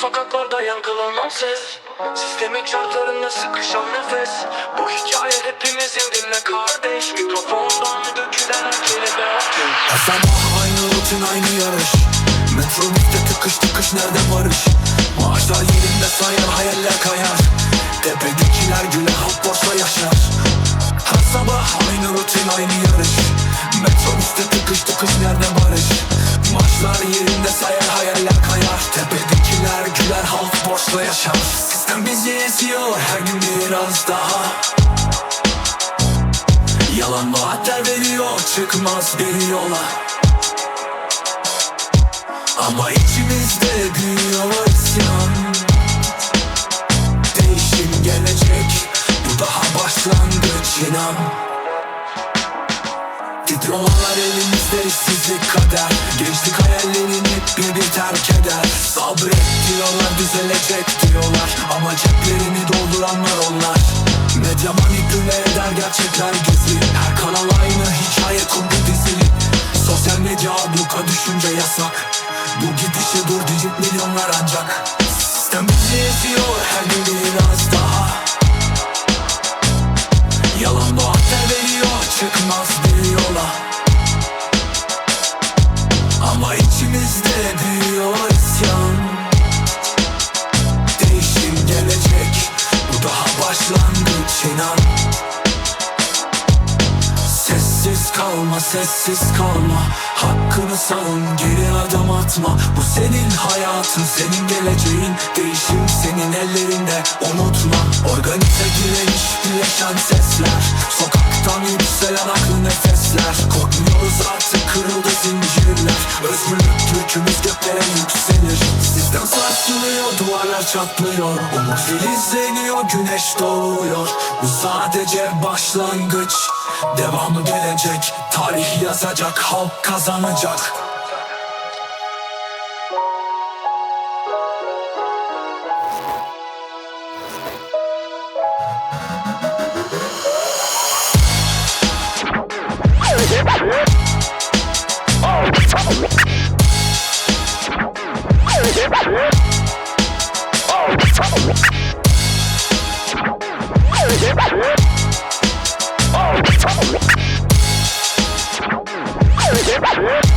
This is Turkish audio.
Sokaklarda yankılanan ses. Sistemin şartlarında sıkışan nefes. Bu hikaye hepimizin dinle kardeş. Mikrofondan dökülen kelime Her sabah aynı rutin aynı yarış. Metrobüste tıkış tıkış nerede barış Maaşlar yerinde sayar hayaller kayar. Tepedekiler güle halk borçla yaşar. Her sabah aynı rutin aynı yarış. Metrobüste tıkış tıkış nerede barış Maaşlar yerinde sayar hayaller kayar Tepedekiler güler halk borçla yaşar. Sistem bizi eziyor her gün biraz daha. Yalan vaatler veriyor çıkmaz bir yola. Ama içimizde büyüyor isyan. Değişim gelecek Bu daha başlangıç inan Diplomalar elimizde işsizlik kader. Gençlik hayallerini hep bir bir terk eder. Sabret diyorlar düzelecek diyorlar. Ama ceplerini dolduranlar onlar. Medya manipüle eder gerçekler gizli. Her kanal aynı hikaye kurgu dizili. Sosyal medya abluka düşünce yasak. Bu gidişe dur diyecek milyonlar ancak. Sistem bizi eziyor her gün biraz daha inan. Sessiz kalma sessiz kalma. Hakkını savun geri adım atma. Bu senin hayatın senin geleceğin. Değişim senin ellerinde unutma. Organize direniş birleşen sesler. Sokaktan yükselen aklı nefesler. Korkmuyoruz artık kırıldı zincirler. Özgürlük türkümüz göklere yükselir. Sistem sarsılıyor duvarlar çatlıyor. Umut filizleniyor güneş doğuyor Sadece başlangıç Devamı gelecek Tarih yazacak Halk kazanacak Yeah. Woo!